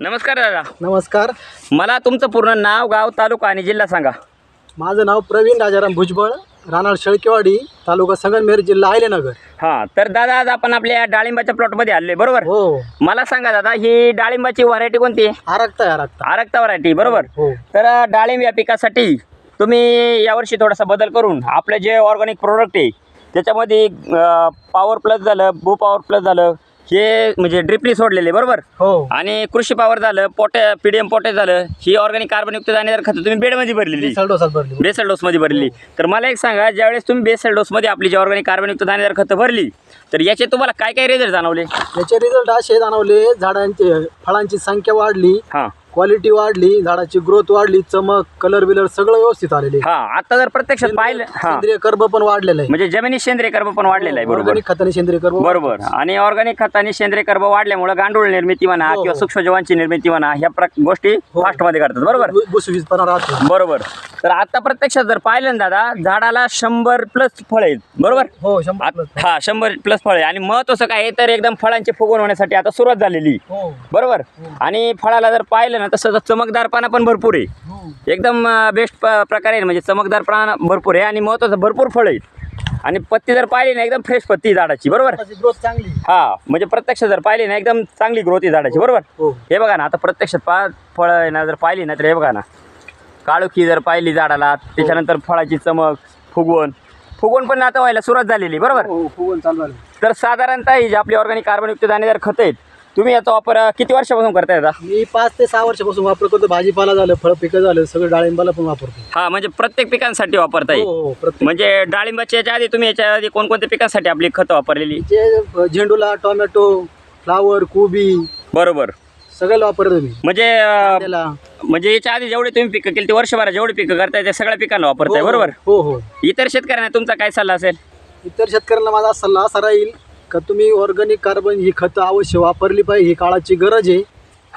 नमस्कार दादा. नमस्कार. मला तुमचं पूर्ण नाव गाव तालुका आणि जिल्हा सांगा. माझं नाव प्रवीण राजाराम भुजबळ राहणार शेळकेवाडी तालुका संगमनेर जिल्हा अहिलेनगर. हां तर दादा आज आपण आपल्या डाळिंबाच्या प्लॉटमध्ये आलोय बरोबर? हो. मला सांगा दादा ही डाळिंबाची व्हरायटी कोणती आहे? आरक्ता आहे आरक्ता आरक्ता व्हरायटी बरोबर? हो. तर डाळिंब या पिकासाठी तुम्ही यावर्षी थोडासा बदल करून आपलं जे ऑर्गॅनिक प्रोडक्ट आहे त्याच्यामध्ये पॉवर प्लस झालं भू पॉवर प्लस झालं हे म्हणजे ड्रिपनी सोडलेले बरोबर? हो. आणि कृषी पॉवर झालं पोटे पी डी एम पोटे झालं ही ऑर्गॅनिक कार्बनयुक्त दाणेदार खतं तुम्ही बेडमध्ये भरलेली. भरली. बेसल डोसमध्ये भरली. तर मला एक सांगा ज्यावेळेस तुम्ही बेसल डोसमध्ये आपली जी ऑर्गॅनिक कार्बनयुक्त दाणेदार खतं भरली तर याचे तुम्हाला काय काय रिझल्ट जाणवले? याचे रिझल्ट असे जाणवले झाडांची फळांची संख्या वाढली. हां. क्वालिटी वाढली झाडाची ग्रोथ वाढली चमक कलर बिलर सगळं व्यवस्थित आलेले. हां आता जर प्रत्यक्षात पाहिलं हां. सेंद्रिय कर्ब पण वाढलेलं आहे. म्हणजे जमिनी सेंद्रिय कर्ब पण वाढलेला आहे बरोबर. ऑर्गॅनिक खताने सेंद्रिय कर्ब बरोबर. आणि ऑर्गॅनिक खताने सेंद्रिय कर्ब वाढल्यामुळे गांडूळ निर्मिती म्हणा हो, किंवा हो. सूक्ष्मजीवांची निर्मिती म्हणा ह्या गोष्टी हो. फास्टमध्ये करतात बरोबर? बुसबीजपणा राहतो. बरोबर. तर आता प्रत्यक्षात जर पाहिलं ना दादा झाडाला शंभर प्लस फळ आहेत बरोबर? हो शंभर. हा शंभर प्लस फळ आहे. आणि महत्वाचं काय आहे तर एकदम फळांचे फुगवून होण्यासाठी आता सुरुवात झालेली. हो. बरोबर? आणि फळाला जर पाहिलं ना तसं चमकदारपणा पण भरपूर आहे. हो. एकदम बेस्ट प्रकारे आहे, म्हणजे चमकदारपणा भरपूर आहे आणि महत्वाचं भरपूर फळ आहेत. आणि पत्ती जर पाहिली ना एकदम फ्रेश पत्ती आहे झाडाची बरोबर? ग्रोथ चांगली. हा म्हणजे प्रत्यक्ष जर पाहिली ना एकदम चांगली ग्रोथ आहे झाडाची बरोबर? हो. हे बघा ना आता प्रत्यक्षात पा फळं आहे ना जर पाहिली ना तर हे बघा ना. काळोखी जर पाहिली झाडाला त्याच्यानंतर फळाची चमक फुगवण. फुगवण पण आता व्हायला सुरुवात झालेली बरोबर? हो फुगवून चालू झालं. तर साधारणतः ही जी आपली ऑर्गॅनिक कार्बनयुक्त दाणेदार खतं आहेत तुम्ही याचा वापर किती वर्षापासून करताय आता मी पाच ते सहा वर्षापासून वापर करतो. भाजीपाला झालं फळ पिकं झालं सगळं डाळिंबाला पण वापरतो. हा म्हणजे प्रत्येक पिकांसाठी वापरता येईल हो हो प्रत्येक म्हणजे डाळिंबाच्या याच्या आधी तुम्ही याच्या आधी कोणकोणत्या पिकांसाठी आपली खतं वापरलेली? जे झेंडूला टोमॅटो फ्लावर कोबी. बरोबर. सगळ्याला वापरतो मी. म्हणजे अं, त्याला म्हणजे याच्या आधी जेवढे तुम्ही पिकं केली ते वर्षभरात जेवढे पिकं करताय त्या सगळ्या पिकांना वापरताय बरोबर? हो हो. इतर शेतकऱ्यांना तुमचा काय सल्ला असेल? इतर शेतकऱ्यांना माझा सल्ला असा राहील का तुम्ही ऑर्गॅनिक कार्बन ही खतं अवश्य वापरली पाहिजे ही काळाची गरज आहे.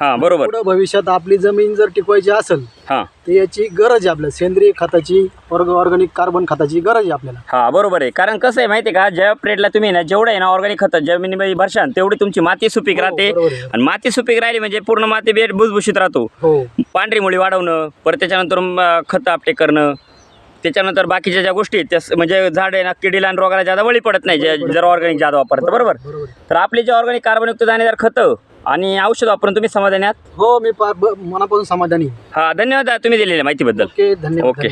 हां बरोबर. पुढं भविष्यात आपली जमीन जर टिकवायची असेल हां. तर याची गरज आहे आपल्याला. सेंद्रिय खताची ऑर्गॅनिक कार्बन खताची गरज आहे आपल्याला. हा बरोबर आहे. कारण कसं आहे माहिती आहे का ज्या प्रेडला तुम्ही ना जेवढं आहे ना ऑर्गॅनिक खतं जमिनीमध्ये भरशान तेवढी तुमची माती सुपीक हो, राहते. बरोबर आहे. आणि माती सुपीक राहिली म्हणजे पूर्ण माती बेट भुसभुशीत राहतो. हो. पांढरी मुळी वाढवणं परत त्याच्यानंतर म, खतं आपटे करणं त्याच्यानंतर बाकीच्या ज्या गोष्टी आहेत त्या स- म्हणजे झाड आहे ना किडीला आणि रोगाला जादा बळी पडत नाही जे- जर ऑर्गॅनिक जादा वापरतं बरोबर बरोबर? तर आपली जे ऑर्गॅनिक कार्बनयुक्त दाणेदार खतं आणि औषध वापरून तुम्ही समाधानी आहात हो मी ब- मनापासून समाधानी आहे. हा धन्यवाद तुम्ही दिलेल्या माहितीबद्दल ओके धन्यवाद ओके.